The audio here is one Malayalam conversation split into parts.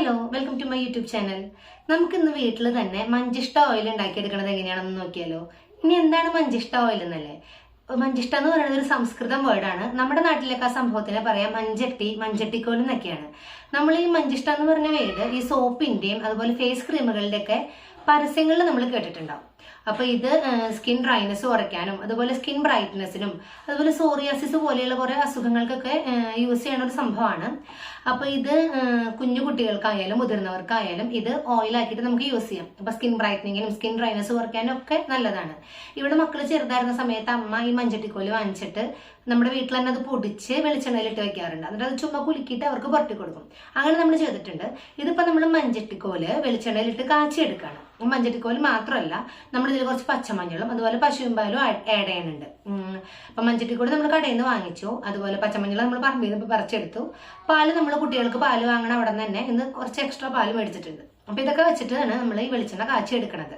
Hello welcome to my YouTube channel നമുക്ക് ഇന്ന് വീട്ടിൽ തന്നെ മഞ്ചിഷ്ട ഓയിൽ ഉണ്ടാക്കിയെടുക്കണത് എങ്ങനെയാണെന്ന് നോക്കിയാലോ. ഇനി എന്താണ് മഞ്ചിഷ്ട ഓയിൽ എന്നല്ലേ? മഞ്ചിഷ്ട എന്ന് പറയുന്നത് ഒരു സംസ്കൃതം വേർഡാണ് നമ്മുടെ നാട്ടിലൊക്കെ ആ സംഭവത്തിനെ പറയാം മഞ്ചട്ടി മഞ്ചട്ടിക്കോൽ എന്നൊക്കെയാണ്. നമ്മൾ ഈ മഞ്ചിഷ്ട എന്ന് പറഞ്ഞ വേർഡ് ഈ സോപ്പിന്റെയും അതുപോലെ ഫേസ് ക്രീമുകളുടെയൊക്കെ പരസ്യങ്ങളിൽ നമ്മൾ കേട്ടിട്ടുണ്ടാവും. അപ്പൊ ഇത് സ്കിൻ ഡ്രൈനെസ് കുറയ്ക്കാനും അതുപോലെ സ്കിൻ ബ്രൈറ്റ്നെസ്സിനും അതുപോലെ സോറിയാസിസ് പോലെയുള്ള കുറെ അസുഖങ്ങൾക്കൊക്കെ യൂസ് ചെയ്യുന്ന ഒരു സംഭവമാണ്. അപ്പൊ ഇത് കുഞ്ഞു കുട്ടികൾക്കായാലും മുതിർന്നവർക്കായാലും ഇത് ഓയിലാക്കിയിട്ട് നമുക്ക് യൂസ് ചെയ്യാം. അപ്പൊ സ്കിൻ ബ്രൈറ്റനിങ്ങിനും സ്കിൻ ഡ്രൈനെസ് കുറയ്ക്കാനും ഒക്കെ നല്ലതാണ്. ഇവിടെ മക്കൾ ചെറുതായിരുന്ന സമയത്ത് അമ്മ ഈ മഞ്ചട്ടിക്കോൽ വാങ്ങിച്ചിട്ട് നമ്മുടെ വീട്ടിൽ തന്നെ അത് പൊടിച്ച് വെളിച്ചെണ്ണയിലിട്ട് വെക്കാറുണ്ട്. എന്നിട്ട് അത് ചുമ്മാ കുലുക്കിയിട്ട് അവർക്ക് പുറത്തി കൊടുക്കും. അങ്ങനെ നമ്മൾ ചെയ്തിട്ടുണ്ട്. ഇതിപ്പോ നമ്മൾ മഞ്ചട്ടിക്കോൽ വെളിച്ചെണ്ണയിലിട്ട് കാച്ചിയെടുക്കുകയാണ്. മഞ്ചട്ടിക്കോൽ മാത്രമല്ല നമ്മൾ ഇതിൽ കുറച്ച് പച്ചമഞ്ഞളും അതുപോലെ പശുവും പാലും ആഡ് ചെയ്യുന്നുണ്ട്. അപ്പം മഞ്ചട്ടി കൂടെ നമ്മൾ കടയിൽ നിന്ന് വാങ്ങിച്ചു. അതുപോലെ പച്ചമഞ്ഞൾ നമ്മൾ പറമ്പിൽ നിന്ന് പറിച്ചെടുത്തു. പാൽ നമ്മൾ കുട്ടികൾക്ക് പാൽ വാങ്ങണ അവിടെ തന്നെ ഇന്ന് കുറച്ച് എക്സ്ട്രാ പാൽ മേടിച്ചിട്ടുണ്ട്. അപ്പൊ ഇതൊക്കെ വെച്ചിട്ടാണ് നമ്മൾ ഈ വെളിച്ചെണ്ണ കാച്ചി എടുക്കുന്നത്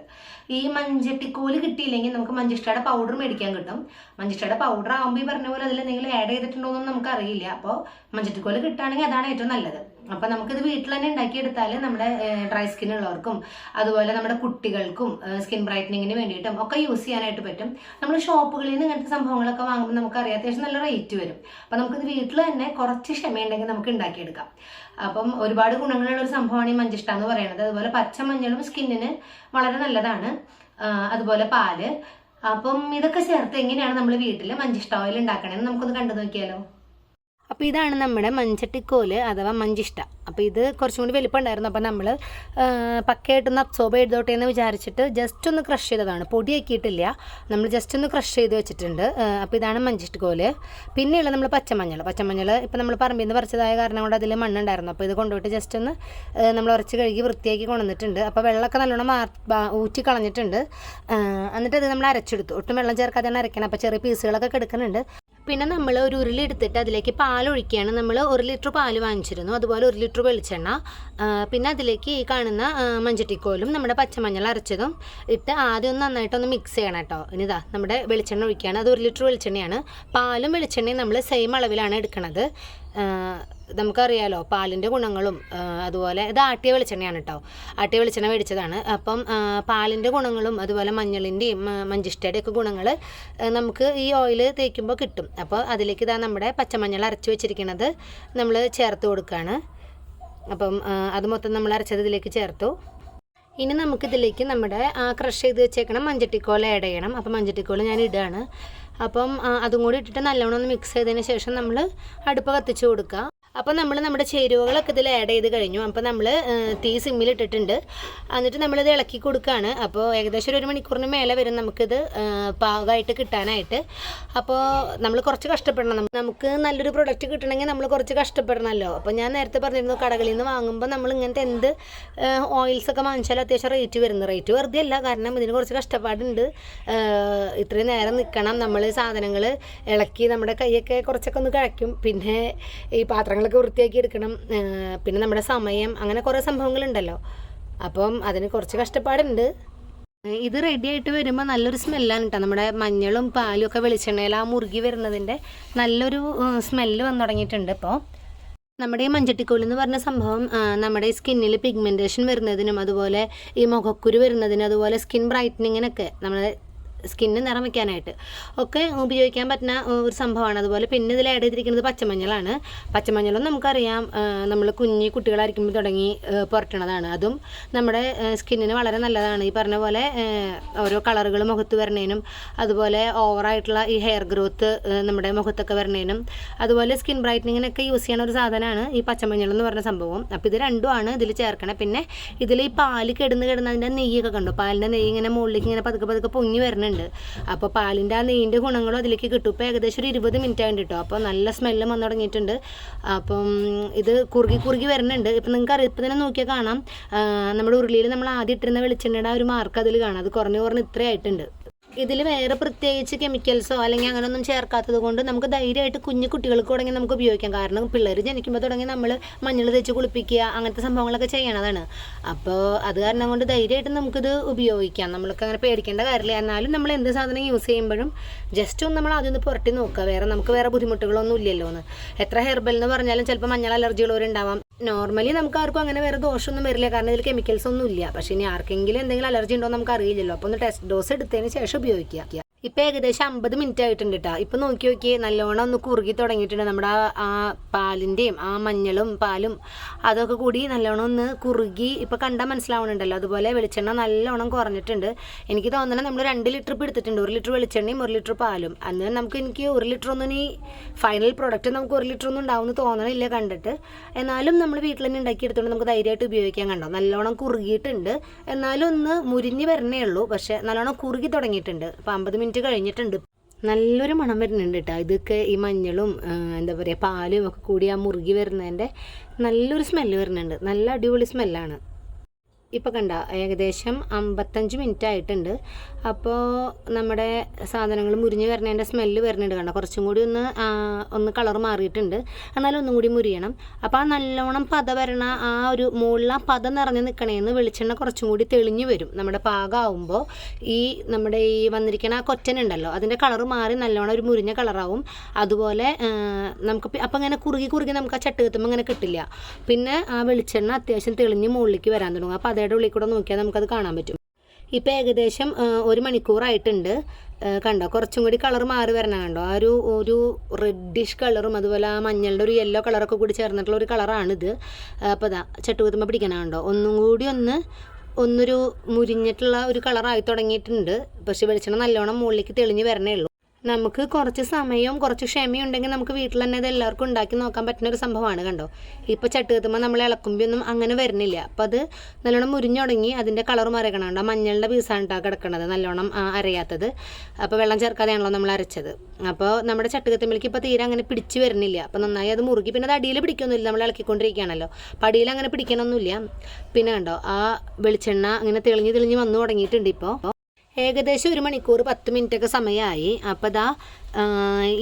ഈ മഞ്ചട്ടിക്കോൽ കിട്ടിയില്ലെങ്കിൽ നമുക്ക് മഞ്ചിഷ്ടയുടെ പൗഡർ മേടിക്കാൻ കിട്ടും. മഞ്ചിഷ്ടയുടെ പൗഡർ ആകുമ്പോൾ ഈ പറഞ്ഞ പോലെ അതിൽ എന്തെങ്കിലും ആഡ് ചെയ്തിട്ടുണ്ടോ എന്നൊന്നും നമുക്ക് അറിയില്ല അപ്പോൾ മഞ്ചട്ടിക്കോൽ കിട്ടുകയാണെങ്കിൽ അതാണ് ഏറ്റവും നല്ലത്. അപ്പൊ നമുക്കിത് വീട്ടിൽ തന്നെ ഉണ്ടാക്കിയെടുത്താൽ നമ്മുടെ ഡ്രൈ സ്കിൻ ഉള്ളവർക്കും അതുപോലെ നമ്മുടെ കുട്ടികൾക്കും സ്കിൻ ബ്രൈറ്റനിങ്ങിന് വേണ്ടിയിട്ടും ഒക്കെ യൂസ് ചെയ്യാനായിട്ട് പറ്റും. നമ്മൾ ഷോപ്പുകളിൽ നിന്ന് ഇങ്ങനത്തെ സംഭവങ്ങളൊക്കെ വാങ്ങുമ്പോൾ നമുക്കറിയാം അത്യാവശ്യം നല്ല റേറ്റ് വരും. അപ്പൊ നമുക്കിത് വീട്ടിൽ തന്നെ കുറച്ച് ക്ഷമയുണ്ടെങ്കിൽ നമുക്ക് ഉണ്ടാക്കിയെടുക്കാം. അപ്പം ഒരുപാട് ഗുണങ്ങളുള്ള ഒരു സംഭവമാണ് ഈ മഞ്ചിഷ്ട എന്ന് പറയുന്നത് അതുപോലെ പച്ചമഞ്ഞളും സ്കിന്നിന് വളരെ നല്ലതാണ്. അതുപോലെ പാൽ. അപ്പം ഇതൊക്കെ ചേർത്ത് എങ്ങനെയാണ് നമ്മൾ വീട്ടിൽ മഞ്ചിഷ്ട ഓയിൽ ഉണ്ടാക്കണമെന്ന് നമുക്കൊന്ന് കണ്ടു നോക്കിയാലോ? അപ്പോൾ ഇതാണ് നമ്മുടെ മഞ്ചട്ടിക്കോൽ അഥവാ മഞ്ചിഷ്ട. അപ്പോൾ ഇത് കുറച്ചും കൂടി വലിപ്പം ഉണ്ടായിരുന്നു അപ്പോൾ നമ്മൾ പക്കയായിട്ടൊന്ന് അബ്സോർബ് ചെയ്തോട്ടെ എന്ന് വിചാരിച്ചിട്ട് ജസ്റ്റ് ഒന്ന് ക്രഷ് ചെയ്തതാണ്. പൊടിയാക്കിയിട്ടില്ല. നമ്മൾ ജസ്റ്റ് ഒന്ന് ക്രഷ് ചെയ്ത് വെച്ചിട്ടുണ്ട്. അപ്പോൾ ഇതാണ് മഞ്ചിഷ്ടക്കോൽ. പിന്നെയുള്ള നമ്മൾ പച്ചമഞ്ഞൾ പച്ചമഞ്ഞൾ ഇപ്പോൾ നമ്മൾ പറമ്പിൽ നിന്ന് പറിച്ചതായ കാരണം കൊണ്ട് അതിൽ മണ്ണുണ്ടായിരുന്നു. അപ്പോൾ ഇത് കൊണ്ടുപോയിട്ട് ജസ്റ്റ് ഒന്ന് നമ്മൾ ഉറച്ച് കഴുകി വൃത്തിയാക്കി കൊണ്ടുവന്നിട്ടുണ്ട്. അപ്പോൾ വെള്ളമൊക്കെ നല്ലോണം ഊറ്റി കളഞ്ഞിട്ടുണ്ട്. എന്നിട്ട് അത് നമ്മൾ അരച്ചെടുത്തു. ഒട്ടും വെള്ളം ചേർക്കാതെയാണ് അരയ്ക്കണം അപ്പോൾ ചെറിയ പീസുകളൊക്കെ കിടക്കുന്നുണ്ട്. പിന്നെ നമ്മൾ ഒരു ഉരുളി എടുത്തിട്ട് അതിലേക്ക് പാൽ ഒഴിക്കുകയാണ്. നമ്മൾ ഒരു ലിറ്റർ പാൽ വാങ്ങിച്ചിരുന്നു. അതുപോലെ ഒരു ലിറ്റർ വെളിച്ചെണ്ണ. പിന്നെ അതിലേക്ക് ഈ കാണുന്ന മഞ്ചട്ടിക്കോലും നമ്മുടെ പച്ചമഞ്ഞൾ അരച്ചതും ഇട്ട് ആദ്യം ഒന്ന് നന്നായിട്ടൊന്ന് മിക്സ് ചെയ്യണം കേട്ടോ. ഇനിതാ നമ്മുടെ വെളിച്ചെണ്ണ ഒഴിക്കുകയാണ്. അത് ഒരു ലിറ്റർ വെളിച്ചെണ്ണയാണ്. പാലും വെളിച്ചെണ്ണയും നമ്മൾ സെയിം അളവിലാണ് എടുക്കുന്നത് നമുക്കറിയാലോ പാലിന്റെ ഗുണങ്ങളും അതുപോലെ ഇത് ആട്ടിയ വെളിച്ചെണ്ണയാണ് കേട്ടോ ആട്ടിയ വെളിച്ചെണ്ണ മേടിച്ചതാണ്. അപ്പം പാലിന്റെ ഗുണങ്ങളും അതുപോലെ മഞ്ഞളിന്റെയും മഞ്ചിഷ്ടയുടെ ഒക്കെ ഗുണങ്ങൾ നമുക്ക് ഈ ഓയിൽ തേക്കുമ്പോൾ കിട്ടും. അപ്പോൾ അതിലേക്ക് ഇതാ നമ്മുടെ പച്ചമഞ്ഞൾ അരച്ച് വെച്ചിരിക്കുന്നത് നമ്മൾ ചേർത്ത് കൊടുക്കുകയാണ് അപ്പം അത് മൊത്തം നമ്മൾ അരച്ചത് ഇതിലേക്ക് ചേർത്തു. ഇനി നമുക്കിതിലേക്ക് നമ്മുടെ ക്രഷ് ചെയ്ത് വെച്ചേക്കണം മഞ്ചട്ടിക്കോല ആഡ് ചെയ്യണം. അപ്പം മഞ്ചട്ടിക്കോല ഞാൻ ഇടുകയാണ് അപ്പം അതും കൂടി ഇട്ടിട്ട് നല്ലവണ്ണം ഒന്ന് മിക്സ് ചെയ്തതിന് ശേഷം നമ്മൾ അടുപ്പ് കത്തിച്ച് കൊടുക്കുക. അപ്പം നമ്മൾ നമ്മുടെ ചേരുവകളൊക്കെ ഇതിൽ ആഡ് ചെയ്ത് കഴിഞ്ഞു. അപ്പം നമ്മൾ തീ സിമ്മിൽ ഇട്ടിട്ടുണ്ട്. എന്നിട്ട് നമ്മളിത് ഇളക്കി കൊടുക്കുകയാണ് അപ്പോൾ ഏകദേശം ഒരു മണിക്കൂറിന് മേലെ വരും നമുക്കിത് പാകമായിട്ട് കിട്ടാനായിട്ട്. അപ്പോൾ നമ്മൾ കുറച്ച് കഷ്ടപ്പെടണം. നമുക്ക് നല്ലൊരു പ്രൊഡക്റ്റ് കിട്ടണമെങ്കിൽ നമ്മൾ കുറച്ച് കഷ്ടപ്പെടണമല്ലോ അപ്പോൾ ഞാൻ നേരത്തെ പറഞ്ഞിരുന്നു കടകളിൽ നിന്ന് വാങ്ങുമ്പോൾ നമ്മൾ ഇങ്ങനത്തെ എന്ത് ഓയിൽസൊക്കെ വാങ്ങിച്ചാലും അത്യാവശ്യം റേറ്റ് വരുന്നു. റേറ്റ് വെറുതെ അല്ല കാരണം ഇതിന് കുറച്ച് കഷ്ടപ്പാടുണ്ട്. ഇത്രയും നേരം നിൽക്കണം നമ്മൾ സാധനങ്ങൾ ഇളക്കി നമ്മുടെ കൈയൊക്കെ കുറച്ചൊക്കെ ഒന്ന് കഴിക്കും പിന്നെ ഈ പാത്രങ്ങളൊക്കെ വൃത്തിയാക്കി എടുക്കണം പിന്നെ നമ്മുടെ സമയം അങ്ങനെ കുറേ സംഭവങ്ങളുണ്ടല്ലോ. അപ്പം അതിന് കുറച്ച് കഷ്ടപ്പാടുണ്ട്. ഇത് റെഡി ആയിട്ട് വരുമ്പോൾ നല്ലൊരു സ്മെല്ലാണ് കേട്ടോ നമ്മുടെ മഞ്ഞളും പാലും ഒക്കെ വെളിച്ചെണ്ണയിൽ ആ മുറുകി വരുന്നതിന്റെ നല്ലൊരു സ്മെല്ല് വന്നു തുടങ്ങിയിട്ടുണ്ട് ഇപ്പോൾ നമ്മുടെ ഈ മഞ്ചട്ടിക്കോൽ എന്ന് പറഞ്ഞ സംഭവം നമ്മുടെ സ്കിന്നിൽ പിഗ്മെന്റേഷൻ വരുന്നതിനും അതുപോലെ ഈ മുഖക്കുരു വരുന്നതിനും അതുപോലെ സ്കിൻ ബ്രൈറ്റനിങ്ങിനൊക്കെ നമ്മുടെ സ്കിന്ന് നിറം വയ്ക്കാനായിട്ട് ഒക്കെ ഉപയോഗിക്കാൻ പറ്റുന്ന ഒരു സംഭവമാണ്. അതുപോലെ പിന്നെ ഇതിൽ ആഡ് ചെയ്തിരിക്കുന്നത് പച്ചമഞ്ഞളാണ്. പച്ചമഞ്ഞളും നമുക്കറിയാം നമ്മൾ കുഞ്ഞി കുട്ടികളായിരിക്കുമ്പോൾ തുടങ്ങി പുരട്ടണതാണ് അതും നമ്മുടെ സ്കിന്നിന് വളരെ നല്ലതാണ്. ഈ പറഞ്ഞ പോലെ ഓരോ കളറുകൾ മുഖത്ത് വരണേനും അതുപോലെ ഓവറായിട്ടുള്ള ഈ ഹെയർ ഗ്രോത്ത് നമ്മുടെ മുഖത്തൊക്കെ വരണേനും അതുപോലെ സ്കിൻ ബ്രൈറ്റനിങ്ങിനൊക്കെ യൂസ് ചെയ്യണ ഒരു സാധനമാണ് ഈ പച്ചമഞ്ഞൾ എന്ന് പറഞ്ഞ സംഭവം. അപ്പോൾ ഇത് രണ്ടുമാണ് ഇതിൽ ചേർക്കണേ. പിന്നെ ഇതിൽ ഈ പാൽ കിടന്ന് കിടന്ന് അതിന്റെ നെയ്യൊക്കെ കണ്ടു. പാലിന്റെ നെയ്യ് ഇങ്ങനെ മുകളിലേക്ക് ഇങ്ങനെ പതുക്കെ പതുക്കെ പൊങ്ങി വരുന്നുണ്ട് അപ്പോൾ പാലിന്റെ ആ നെയ്യിന്റെ ഗുണങ്ങളും അതിലേക്ക് കിട്ടും. ഇപ്പോൾ ഏകദേശം ഒരു ഇരുപത് മിനിറ്റ് ആയിട്ട് കേട്ടോ അപ്പോൾ നല്ല സ്മെല്ലും വന്നു തുടങ്ങിയിട്ടുണ്ട്. അപ്പം ഇത് കുറുകി കുറുകി വരുന്നുണ്ട്. ഇപ്പം നിങ്ങൾക്ക് അറിയാം ഇപ്പം തന്നെ നോക്കിയാൽ കാണാം. നമ്മുടെ ഉരുളിയിൽ നമ്മൾ ആദ്യം ഇട്ടിരുന്ന വെളിച്ചെണ്ണയുടെ ആ ഒരു മാർക്ക് അതിൽ കാണാം. അത് കുറഞ്ഞു കുറഞ്ഞ് ഇത്രയായിട്ടുണ്ട് ഇതിൽ വേറെ പ്രത്യേകിച്ച് കെമിക്കൽസോ അല്ലെങ്കിൽ അങ്ങനെയൊന്നും ചേർക്കാത്തത് കൊണ്ട് നമുക്ക് ധൈര്യമായിട്ട് കുഞ്ഞു കുട്ടികൾക്ക് തുടങ്ങി നമുക്ക് ഉപയോഗിക്കാം. കാരണം പിള്ളേർ ജനിക്കുമ്പോൾ തുടങ്ങി നമ്മൾ മഞ്ഞൾ തേച്ച് കുളിപ്പിക്കുക അങ്ങനത്തെ സംഭവങ്ങളൊക്കെ ചെയ്യണതാണ്. അപ്പോൾ അത് കാരണം കൊണ്ട് ധൈര്യമായിട്ട് നമുക്കിത് ഉപയോഗിക്കാം. നമ്മൾക്ക് അങ്ങനെ പേടിക്കേണ്ട കാര്യമില്ല. എന്നാലും നമ്മൾ എന്ത് സാധനം യൂസ് ചെയ്യുമ്പോഴും ജസ്റ്റ് ഒന്ന് നമ്മൾ ആദ്യം ഒന്ന് നോക്കുക. വേറെ നമുക്ക് വേറെ ബുദ്ധിമുട്ടുകളൊന്നും ഇല്ലല്ലോ എന്ന് എത്ര ഹെർബൽ എന്ന് പറഞ്ഞാലും ചിലപ്പോൾ മഞ്ഞൾ അലർജിയുള്ളവരുണ്ടാവാം നോർമലി നമുക്ക് ആർക്കും അങ്ങനെ വേറെ ദോഷമൊന്നും വരില്ല. കാരണം ഇതിൽ കെമിക്കൽസ് ഒന്നും ഇല്ല പക്ഷേ ഇനി ആർക്കെങ്കിലും എന്തെങ്കിലും അലർജി ഉണ്ടോ നമുക്ക് അറിയില്ലല്ലോ അപ്പോൾ ഒന്ന് ടെസ്റ്റ് ഡോസ് എടുത്തതിന് ശേഷം ഉപയോഗിക്കുക. ഇപ്പം ഏകദേശം അമ്പത് മിനിറ്റ് ആയിട്ടുണ്ട് കേട്ടോ ഇപ്പം നോക്കി നോക്കി നല്ലോണം ഒന്ന് കുറുകി തുടങ്ങിയിട്ടുണ്ട്. നമ്മുടെ ആ പാലിന്റെയും ആ മഞ്ഞളും പാലും അതൊക്കെ കൂടി നല്ലോണം ഒന്ന് കുറുകി ഇപ്പം കണ്ടാൽ മനസ്സിലാവുന്നുണ്ടല്ലോ അതുപോലെ വെളിച്ചെണ്ണ നല്ലോണം കുറഞ്ഞിട്ടുണ്ട്. എനിക്ക് തോന്നണം നമ്മൾ രണ്ട് ലിറ്റർ ഇപ്പം എടുത്തിട്ടുണ്ട്. ഒരു ലിറ്റർ വെളിച്ചെണ്ണയും ഒരു ലിറ്റർ പാലും. അന്ന് നമുക്ക് എനിക്ക് ഒരു ലിറ്റർ ഒന്നും ഈ ഫൈനൽ പ്രൊഡക്റ്റ് നമുക്ക് ഒരു ലിറ്റർ ഒന്നും ഉണ്ടാവുമെന്ന് തോന്നണില്ല കണ്ടിട്ട്. എന്നാലും നമ്മൾ വീട്ടിൽ തന്നെ ഉണ്ടാക്കി എടുത്തുകൊണ്ട് നമുക്ക് ധൈര്യമായിട്ട് ഉപയോഗിക്കാൻ കണ്ടോ? നല്ലോണം കുറുകിയിട്ടുണ്ട്. എന്നാലും ഒന്ന് മുരിഞ്ഞ് വരണേ ഉള്ളൂ. പക്ഷേ നല്ലോണം കുറുകി തുടങ്ങിയിട്ടുണ്ട്. അപ്പോൾ അമ്പത് മിനിറ്റ് കഴിഞ്ഞിട്ടുണ്ട്. നല്ലൊരു മണം വരുന്നുണ്ട് കേട്ടോ ഇതൊക്കെ ഈ മഞ്ഞളും എന്താ പറയുക പാലും ഒക്കെ കൂടി ആ മുറുകി വരുന്നതിന്റെ നല്ലൊരു സ്മെല്ല് വരുന്നുണ്ട്. നല്ല അടിപൊളി സ്മെല്ലാണ് ഇപ്പോൾ കണ്ട ഏകദേശം അമ്പത്തഞ്ച് മിനിറ്റ് ആയിട്ടുണ്ട്. അപ്പോൾ നമ്മുടെ സാധനങ്ങൾ മുരിഞ്ഞ് വരണേന്റെ സ്മെല്ല് വരുന്നുണ്ട് കണ്ട? കുറച്ചും കൂടി ഒന്ന് ഒന്ന് കളർ മാറിയിട്ടുണ്ട്. എന്നാലും ഒന്നും കൂടി മുരിയണം. അപ്പോൾ ആ നല്ലോണം പത വരണ ആ ഒരു മുകളിൽ ആ പത നിറഞ്ഞ് നിൽക്കണേന്ന് വെളിച്ചെണ്ണ കുറച്ചും കൂടി തെളിഞ്ഞു വരും. നമ്മുടെ പാകമാവുമ്പോൾ ഈ നമ്മുടെ ഈ വന്നിരിക്കുന്ന ആ കൊറ്റനുണ്ടല്ലോ അതിന്റെ കളർ മാറി നല്ലോണം ഒരു മുരിഞ്ഞ കളറാവും അതുപോലെ നമുക്ക് അപ്പം ഇങ്ങനെ കുറുകി കുറുകി നമുക്ക് ആ ചട്ടുകത്തുമ്പോൾ ഇങ്ങനെ കിട്ടില്ല. പിന്നെ ആ വെളിച്ചെണ്ണ അത്യാവശ്യം തെളിഞ്ഞ് മുകളിലേക്ക് വരാൻ തുടങ്ങും. അപ്പോൾ അതേടെ ഉള്ളിൽ കൂടെ നോക്കിയാൽ നമുക്കത് കാണാൻ പറ്റും. ഇപ്പോൾ ഏകദേശം ഒരു മണിക്കൂറായിട്ടുണ്ട്. കണ്ടോ? കുറച്ചും കൂടി കളർ മാറി വരണം കണ്ടോ? ആ ഒരു ഒരു റെഡിഷ് കളറും അതുപോലെ ആ മഞ്ഞളുടെ ഒരു യെല്ലോ കളറൊക്കെ കൂടി ചേർന്നിട്ടുള്ള ഒരു കളറാണിത് അപ്പോൾ അതാ ചട്ടുകുത്തുമ്പോൾ പിടിക്കണം കണ്ടോ? ഒന്നും കൂടി ഒന്ന് ഒന്നൊരു മുരിഞ്ഞിട്ടുള്ള ഒരു കളറായി തുടങ്ങിയിട്ടുണ്ട്. പക്ഷേ വെളിച്ചെണ്ണ നല്ലോണം മുകളിലേക്ക് തെളിഞ്ഞ് വരണേ ഉള്ളൂ. നമുക്ക് കുറച്ച് സമയവും കുറച്ച് ക്ഷമയും ഉണ്ടെങ്കിൽ നമുക്ക് വീട്ടിൽ തന്നെ ഇത് എല്ലാവർക്കും ഉണ്ടാക്കി നോക്കാൻ പറ്റുന്ന ഒരു സംഭവമാണ് കണ്ടോ? ഇപ്പോൾ ചട്ട് കത്തുമ്പോൾ നമ്മൾ ഇളക്കുമ്പോഴൊന്നും അങ്ങനെ വരുന്നില്ല. അപ്പോൾ അത് നല്ലോണം മുരിഞ്ഞുടങ്ങി അതിന്റെ കളർ മറിയണം കണ്ടോ? മഞ്ഞളുടെ പീസാണ് കേട്ടോ കിടക്കണത് നല്ലോണം അറിയാത്തത് അപ്പോൾ വെള്ളം ചേർക്കാതെയാണല്ലോ നമ്മൾ അരച്ചത്. അപ്പോൾ നമ്മുടെ ചട്ട് കത്തുമ്പോഴേക്ക് ഇപ്പോൾ തീരെ അങ്ങനെ പിടിച്ച് വരുന്നില്ല. അപ്പോൾ നന്നായി അത് മുറുകി പിന്നെ അത് അടിയിൽ പിടിക്കൊന്നുമില്ല നമ്മൾ ഇളക്കിക്കൊണ്ടിരിക്കുകയാണല്ലോ. അപ്പോൾ അടിയിൽ അങ്ങനെ പിടിക്കണമൊന്നുമില്ല പിന്നെ കണ്ടോ? ആ വെളിച്ചെണ്ണ അങ്ങനെ തെളിഞ്ഞ് തെളിഞ്ഞ് വന്നു തുടങ്ങിയിട്ടുണ്ട് ഇപ്പോൾ ഏകദേശം ഒരു മണിക്കൂർ പത്ത് മിനിറ്റൊക്കെ സമയമായി. അപ്പോൾ ആ,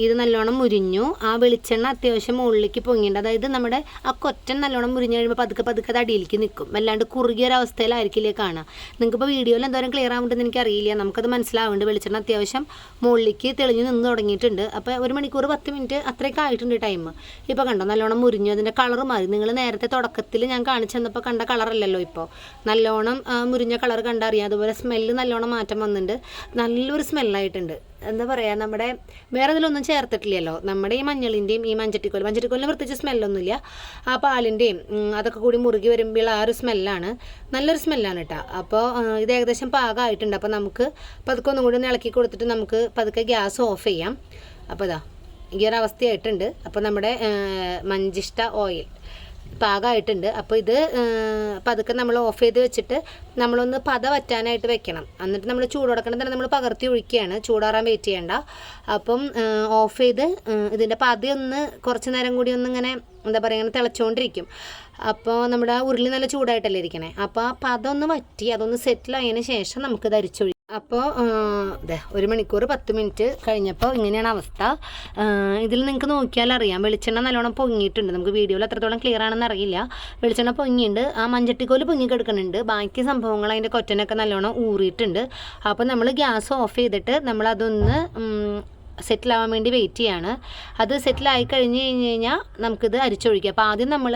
ഇത് നല്ലോണം മുരിഞ്ഞു. ആ വെളിച്ചെണ്ണ അത്യാവശ്യം മുകളിലേക്ക് പൊങ്ങിയിട്ടുണ്ട്. അതായത് നമ്മുടെ ആ കൊറ്റൻ നല്ലോണം മുരിഞ്ഞു കഴിയുമ്പോൾ പതുക്കെ പതുക്കെ അത് അടിയിലേക്ക് നിൽക്കും വല്ലാണ്ട് കുറുകിയ ഒരു അവസ്ഥയിലായിരിക്കില്ലേ കാണുക നിങ്ങൾക്കിപ്പോൾ വീഡിയോയിൽ എന്തോരം ക്ലിയർ ആവുന്നുണ്ടെന്ന് എനിക്കറിയില്ല. നമുക്കത് മനസ്സിലാവുന്നുണ്ട്. വെളിച്ചെണ്ണ അത്യാവശ്യം മുകളിലേക്ക് തെളിഞ്ഞു നിന്ന് തുടങ്ങിയിട്ടുണ്ട്. അപ്പോൾ ഒരു മണിക്കൂർ പത്ത് മിനിറ്റ് അത്രയൊക്കെ ആയിട്ടുണ്ട് ടൈം ഇപ്പോൾ കണ്ടോ നല്ലോണം മുരിഞ്ഞു. അതിന്റെ കളർ മാറി. നിങ്ങൾ നേരത്തെ തുടക്കത്തിൽ ഞാൻ കാണിച്ചു തന്നപ്പോൾ കണ്ട കളറല്ലല്ലോ ഇപ്പോൾ നല്ലോണം മുരിഞ്ഞ കളർ കണ്ടറിയാം. അതുപോലെ സ്മെല്ല് നല്ലോണം മാറ്റം വന്നിട്ടുണ്ട്. നല്ലൊരു സ്മെല്ലായിട്ടുണ്ട് എന്താ പറയുക നമ്മുടെ വേറെ ഇതിലൊന്നും ചേർത്തിട്ടില്ലല്ലോ. നമ്മുടെ ഈ മഞ്ഞളിന്റെയും ഈ മഞ്ചട്ടിക്കോൽ. മഞ്ചട്ടിക്കോലിന് പ്രത്യേകിച്ച് സ്മെല്ലൊന്നുമില്ല. ആ പാലിന്റെയും അതൊക്കെ കൂടി മുറുകി വരുമ്പോൾ ആ ഒരു സ്മെല്ലാണ്. നല്ലൊരു സ്മെല്ലാണ് കേട്ടോ അപ്പോൾ ഇത് ഏകദേശം പാകമായിട്ടുണ്ട് അപ്പോൾ നമുക്ക് പതുക്കെ ഒന്നും കൂടി ഒന്ന് ഇളക്കി കൊടുത്തിട്ട് നമുക്ക് പതുക്കെ ഗ്യാസ് ഓഫ് ചെയ്യാം. അപ്പോൾ ഇതാ ഈ ഒരു അവസ്ഥയായിട്ടുണ്ട്. അപ്പോൾ നമ്മുടെ മഞ്ചിഷ്ട ഓയിൽ. പാകമായിട്ടുണ്ട് അപ്പോൾ ഇത് പതുക്കെ നമ്മൾ ഓഫ് ചെയ്ത് വെച്ചിട്ട് നമ്മളൊന്ന് പത വറ്റാനായിട്ട് വെക്കണം. എന്നിട്ട് നമ്മൾ ചൂടോടക്കണം തന്നെ നമ്മൾ പകർത്തി ഒഴിക്കുകയാണ്. ചൂടാറാൻ വെയിറ്റ് ചെയ്യണ്ട. അപ്പം ഓഫ് ചെയ്ത് ഇതിന്റെ ഒന്ന് കുറച്ച് നേരം കൂടി ഒന്ന് ഇങ്ങനെ എന്താ പറയുക ഇങ്ങനെ തിളച്ചുകൊണ്ടിരിക്കും അപ്പോൾ നമ്മുടെ ഉരുളി നല്ല ചൂടായിട്ടല്ലേ ഇരിക്കണേ? അപ്പോൾ പതൊന്ന് വറ്റി അതൊന്ന് സെറ്റിൽ ആയതിന് ശേഷം നമുക്ക് അരിച്ചൊഴി അപ്പോൾ അതെ ഒരു മണിക്കൂർ പത്ത് മിനിറ്റ് കഴിഞ്ഞപ്പോൾ ഇങ്ങനെയാണ് അവസ്ഥ. ഇതിൽ നിങ്ങൾക്ക് നോക്കിയാൽ അറിയാം വെളിച്ചെണ്ണ നല്ലോണം പൊങ്ങിയിട്ടുണ്ട്. നമുക്ക് വീഡിയോയിൽ അത്രത്തോളം ക്ലിയർ ആണെന്ന് അറിയില്ല. വെളിച്ചെണ്ണ പൊങ്ങിയിട്ടുണ്ട് ആ മഞ്ചട്ടിക്കോൽ പൊങ്ങി കിടക്കുന്നുണ്ട്. ബാക്കി സംഭവങ്ങൾ അതിന്റെ കൊറ്റനൊക്കെ നല്ലോണം ഊറിയിട്ടുണ്ട്. അപ്പോൾ നമ്മൾ ഗ്യാസ് ഓഫ് ചെയ്തിട്ട് നമ്മളതൊന്ന് സെറ്റിലാവാൻ വേണ്ടി വെയിറ്റ് ചെയ്യാണ്. അത് സെറ്റിലായി കഴിഞ്ഞ് കഴിഞ്ഞ് കഴിഞ്ഞാൽ നമുക്കിത് അരിച്ചൊഴിക്കാം. അപ്പോൾ ആദ്യം നമ്മൾ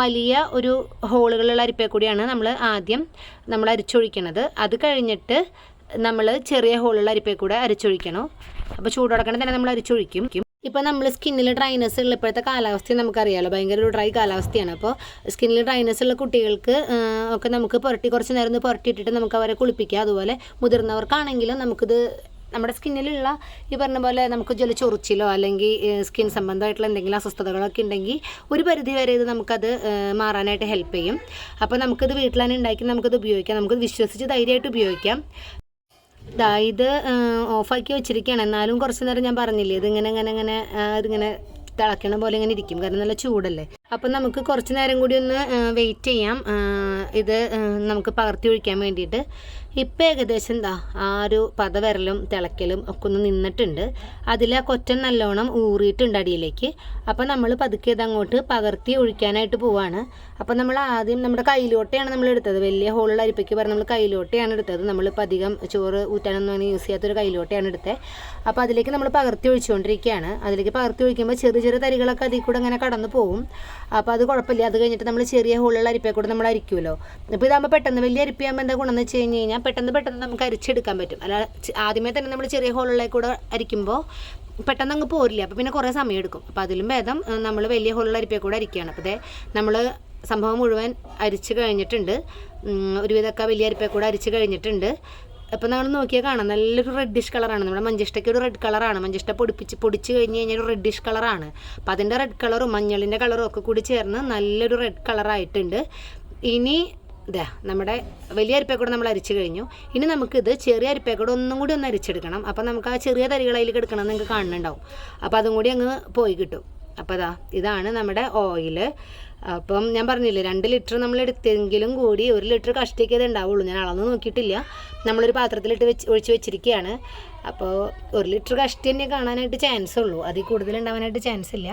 വലിയ ഒരു ഹോളുകളുള്ള അരിപ്പേ കൂടിയാണ് നമ്മൾ ആദ്യം നമ്മൾ അരിച്ചൊഴിക്കണത്. അത് കഴിഞ്ഞിട്ട് നമ്മൾ ചെറിയ ഹോളുള്ള അരിപ്പയിൽ കൂടെ അരിച്ചൊഴിക്കണം. അപ്പോൾ ചൂടോടക്കണം തന്നെ നമ്മൾ അരിച്ചൊഴിക്കും. ഇപ്പോൾ നമ്മൾ സ്കിന്നിൽ ഡ്രൈനസ് ഉള്ള ഇപ്പോഴത്തെ കാലാവസ്ഥ നമുക്കറിയാലോ. ഭയങ്കര ഒരു ഡ്രൈ കാലാവസ്ഥയാണ്. അപ്പോൾ സ്കിന്നിൽ ഡ്രൈനസ് ഉള്ള കുട്ടികൾക്ക് ഒക്കെ നമുക്ക് പുരട്ടി കുറച്ച് നേരം പുരട്ടിയിട്ടിട്ട് നമുക്ക് അവരെ കുളിപ്പിക്കുക അതുപോലെ മുതിർന്നവർക്കാണെങ്കിലും നമുക്കിത് നമ്മുടെ സ്കിന്നിലുള്ള ഈ പറഞ്ഞ പോലെ നമുക്ക് ജല ചൊറിച്ചിലോ അല്ലെങ്കിൽ സ്കിൻ സംബന്ധമായിട്ടുള്ള എന്തെങ്കിലും അസ്വസ്ഥതകളൊക്കെ ഉണ്ടെങ്കിൽ ഒരു പരിധി വരെ ഇത് നമുക്കത് മാറാനായിട്ട് ഹെൽപ്പ് ചെയ്യും. അപ്പോൾ നമുക്കിത് തന്നെ ഉണ്ടാക്കി നമുക്കിത് ഉപയോഗിക്കാം. നമുക്കിത് വിശ്വസിച്ച് ധൈര്യമായിട്ട് ഉപയോഗിക്കാം. ഇത് ഏഹ്, ഓഫാക്കി വെച്ചിരിക്കുകയാണ് എന്നാലും കുറച്ച് നേരം ഞാൻ പറഞ്ഞില്ലേ ഇതിങ്ങനെ ഇങ്ങനെ ഇങ്ങനെ ഇതിങ്ങനെ തിളക്കണ പോലെ ഇങ്ങനെ ഇരിക്കും. കാരണം നല്ല ചൂടല്ലേ? അപ്പം നമുക്ക് കുറച്ച് നേരം കൂടി ഒന്ന് വെയിറ്റ് ചെയ്യാം. ഇത് നമുക്ക് പകർത്തി ഒഴിക്കാൻ വേണ്ടിയിട്ട്. ഇപ്പം ഏകദേശം എന്താ ആ ഒരു പതവരലും തിളക്കലും ഒക്കെ ഒന്ന് നിന്നിട്ടുണ്ട്. അതിൽ ആ കൊറ്റൻ നല്ലോണം ഊറിയിട്ടുണ്ട് അടിയിലേക്ക്. അപ്പം നമ്മൾ പതുക്കെ അങ്ങോട്ട് പകർത്തി ഒഴിക്കാനായിട്ട് പോവാണ്. അപ്പം നമ്മൾ ആദ്യം നമ്മുടെ കയ്യിലോട്ടെയാണ് നമ്മൾ എടുത്തത്. വലിയ ഹോളുള്ള അരിപ്പയ്ക്ക് പറഞ്ഞ് നമ്മൾ കയ്യിലോട്ടെയാണ് എടുത്തത്. നമ്മളിപ്പോൾ അധികം ചോറ് ഊറ്റാനൊന്നും അങ്ങനെ യൂസ് ചെയ്യാത്തൊരു കയ്യിലോട്ടെയാണ് എടുത്തത് അപ്പോൾ അതിലേക്ക് നമ്മൾ പകർത്തി ഒഴിച്ചുകൊണ്ടിരിക്കുകയാണ്. അതിലേക്ക് പകർത്തി ഒഴിക്കുമ്പോൾ ചെറിയ ചെറിയ തരികളൊക്കെ അതിൽ കൂടെ അങ്ങനെ കടന്നു പോകും അപ്പോൾ അത് കുഴപ്പമില്ല. അത് കഴിഞ്ഞിട്ട് നമ്മൾ ചെറിയ ഹോളുള്ള അരിപ്പയെ കൂടെ നമ്മൾ അരിക്കുമല്ലോ അപ്പോൾ ഇതാകുമ്പോൾ പെട്ടെന്ന് വലിയ അരിപ്പയാകുമ്പോൾ എന്താ ഗുണമെന്ന് വെച്ച് കഴിഞ്ഞ് കഴിഞ്ഞാൽ പെട്ടെന്ന് പെട്ടെന്ന് നമുക്ക് അരിച്ചെടുക്കാൻ പറ്റും. അല്ല ആദ്യമേ തന്നെ നമ്മൾ ചെറിയ ഹോളുള്ള കൂടെ അരിക്കുമ്പോൾ പെട്ടെന്ന് അങ്ങ് പോരില്ല. അപ്പോൾ പിന്നെ കുറേ സമയം എടുക്കും. അപ്പോൾ അതിലും ഭേദം നമ്മൾ വലിയ ഹോളുള്ള അരിപ്പയെ കൂടെ അരിക്കുകയാണ് അപ്പോൾ ദേ നമ്മൾ സംഭവം മുഴുവൻ അരിച്ച് കഴിഞ്ഞിട്ടുണ്ട്. ഒരുവിധമൊക്കെ വലിയ അരിപ്പയെ കൂടെ അരിച്ച് കഴിഞ്ഞിട്ടുണ്ട്. അപ്പോൾ നമ്മൾ നോക്കിയാൽ കാണാം. നല്ലൊരു റെഡിഷ് കളറാണ് നമ്മുടെ മഞ്ചിഷ്ടയ്ക്ക് ഒരു റെഡ് കളറാണ് മഞ്ചിഷ്ട പൊടിപ്പിച്ച് പൊടിച്ച് കഴിഞ്ഞ് കഴിഞ്ഞാൽ ഒരു റെഡിഷ് കളറാണ് അപ്പോൾ അതിന്റെ റെഡ് കളറും മഞ്ഞളിന്റെ കളറും ഒക്കെ കൂടി ചേർന്ന് നല്ലൊരു റെഡ് കളറായിട്ടുണ്ട് ഇനി ഇതാ നമ്മുടെ വലിയ അരിപ്പേക്കൂടെ നമ്മൾ അരിച്ചു കഴിഞ്ഞു. ഇനി നമുക്കിത് ചെറിയ അരിപ്പേക്കൂടെ ഒന്നും കൂടി ഒന്ന് അരിച്ചെടുക്കണം. അപ്പോൾ നമുക്ക് ആ ചെറിയ തരികളതിൽ കിടക്കണം നിങ്ങൾക്ക് കാണുന്നുണ്ടാവും. അപ്പോൾ അതും കൂടി അങ്ങ് പോയി കിട്ടും. അപ്പോൾ അതാ ഇതാണ് നമ്മുടെ ഓയിൽ അപ്പം ഞാൻ പറഞ്ഞില്ലേ രണ്ട് ലിറ്റർ നമ്മൾ എടുത്തെങ്കിലും കൂടി ഒരു ലിറ്റർ കഷ്ടിക്കത് ഉണ്ടാവുള്ളൂ. ഞാൻ അളന്ന് നോക്കിയിട്ടില്ല. നമ്മളൊരു പാത്രത്തിലിട്ട് വെച്ച് ഒഴിച്ച് വെച്ചിരിക്കുകയാണ് അപ്പോൾ ഒരു ലിറ്റർ കഷ്ടി തന്നെ കാണാനായിട്ട് ചാൻസ് ഉള്ളൂ. അതിൽ കൂടുതൽ ഉണ്ടാവാനായിട്ട് ചാൻസ് ഇല്ല.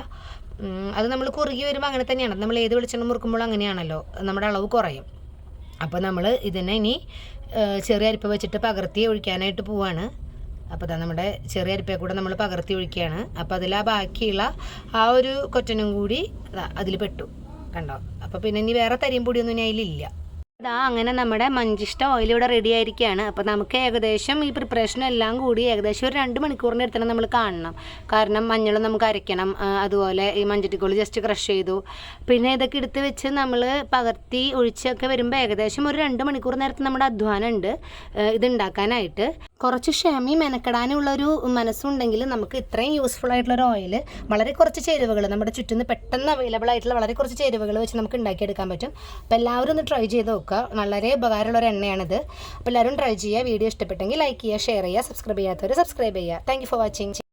അത് നമ്മൾ കുറുകി വരുമ്പോൾ അങ്ങനെ തന്നെയാണ്. നമ്മൾ ഏത് വെളിച്ചെണ്ണ മുറുക്കുമ്പോൾ അങ്ങനെയാണല്ലോ. നമ്മുടെ അളവ് കുറയും. അപ്പോൾ നമ്മൾ ഇതിനെ ഇനി ചെറിയ അരിപ്പ വെച്ചിട്ട് പകർത്തി ഒഴിക്കാനായിട്ട് പോവാണ്. അപ്പോൾ ഇതാ നമ്മുടെ ചെറിയ അരിപ്പയെ കൂടെ നമ്മൾ പകർത്തി ഒഴിക്കുകയാണ്. അപ്പോൾ അതിൽ ആ ബാക്കിയുള്ള ആ ഒരു കൊറ്റനും കൂടി അതിൽ പെട്ടു. കണ്ടോ? അപ്പോൾ പിന്നെ ഇനി വേറെ തരിയും പൊടിയൊന്നും ഇനി അതിലില്ല. അതാ അങ്ങനെ നമ്മുടെ മഞ്ചിഷ്ട ഓയിൽ ഇവിടെ റെഡി ആയിരിക്കുകയാണ്. അപ്പോൾ നമുക്ക് ഏകദേശം ഈ പ്രിപ്പറേഷൻ എല്ലാം കൂടി ഏകദേശം ഒരു രണ്ട് മണിക്കൂറിന്റെ അടുത്തന്നെ നമ്മൾ കാണണം. കാരണം മഞ്ഞൾ നമുക്ക് അരയ്ക്കണം. അതുപോലെ ഈ മഞ്ചട്ടിക്കോൾ ജസ്റ്റ് ക്രഷ് ചെയ്തു. പിന്നെ ഇതൊക്കെ എടുത്ത് വെച്ച് നമ്മൾ പകർത്തി ഒഴിച്ചൊക്കെ വരുമ്പോൾ ഏകദേശം ഒരു രണ്ട് മണിക്കൂർ നേരത്തെ നമ്മുടെ അധ്വാനം ഉണ്ട്. ഇത് ഉണ്ടാക്കാനായിട്ട്. കുറച്ച് ക്ഷമയും മെനക്കെടാനുള്ളൊരു മനസ്സുണ്ടെങ്കിൽ നമുക്ക് ഇത്രയും യൂസ്ഫുൾ ആയിട്ടുള്ള ഒരു ഓയിൽ വളരെ കുറച്ച് ചേരുവകൾ നമ്മുടെ ചുറ്റും പെട്ടെന്ന് അവൈലബിൾ ആയിട്ടുള്ള വളരെ കുറച്ച് ചേരുവകൾ വെച്ച് നമുക്ക് ഉണ്ടാക്കിയെടുക്കാൻ പറ്റും. അപ്പോൾ എല്ലാവരും ഒന്ന് ട്രൈ ചെയ്ത് നോക്കുക. വളരെ ഉപകാരമുള്ള ഒരു എണ്ണയാണിത്. അപ്പോൾ എല്ലാവരും ട്രൈ ചെയ്യുക. വീഡിയോ ഇഷ്ടപ്പെട്ടെങ്കിൽ ലൈക്ക് ചെയ്യുക ഷെയർ ചെയ്യുക സബ്സ്ക്രൈബ് ചെയ്യാത്തവർ സബ്സ്ക്രൈബ് ചെയ്യുക. Thank for watching